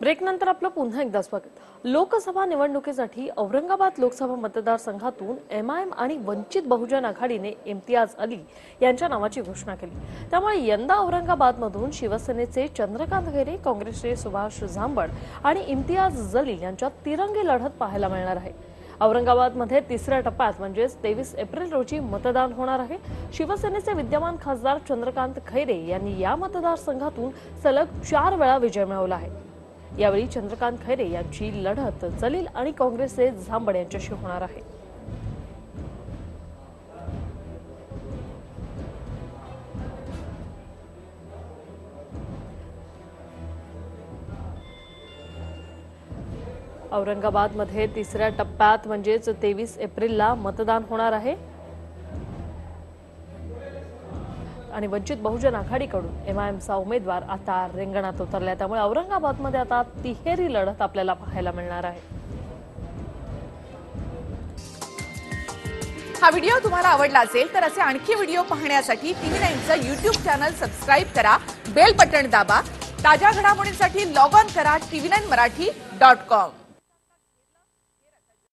ब्रेकनंतर आपलं पुन्हा एकदा स्वागत. लोकसभा निवडणुकीसाठी औरंगाबाद लोकसभा मतदारसंघातून एम आय एम आणि वंचित बहुजन आघाडीने इम्तियाज अली यांच्या नावाची घोषणा केली. त्यामुळे यंदा औरंगाबादमधून शिवसेनेचे चंद्रकांत खैरे काँग्रेसचे सुभाष झांबड आणि इम्तियाज जलील यांच्यात तिरंगी लढत पाहायला मिळणार आहे. औरंगाबादमध्ये तिसऱ्या टप्प्यात म्हणजेच तेवीस एप्रिल रोजी मतदान होणार आहे. शिवसेनेचे विद्यमान खासदार चंद्रकांत खैरे यांनी या मतदारसंघातून सलग चार वेळा विजय मिळवला आहे. यावेळी चंद्रकांत खैरे यांची लढत जलील आणि काँग्रेसचे झांबड यांच्याशी होणार आहे. औरंगाबादमध्ये तिसऱ्या टप्प्यात म्हणजेच तेवीस एप्रिलला मतदान होणार आहे. आणि वंचित बहुजन आघाडीकडून एमआयएमचा उमेदवार आता रिंगणात उतरला त्यामुळे औरंगाबादमध्ये आता तिहेरी लढत आपल्याला पाहायला मिळणार आहे. हा व्हिडिओ तुम्हाला आवडला असेल तर असे आणखी व्हिडिओ पाहण्यासाठी टीव्ही नाईनचं युट्यूब चॅनल सबस्क्राईब करा बेल बटन दाबा ताज्या घडामोडींसाठी लॉग ऑन करा TV nine Marathi dot com.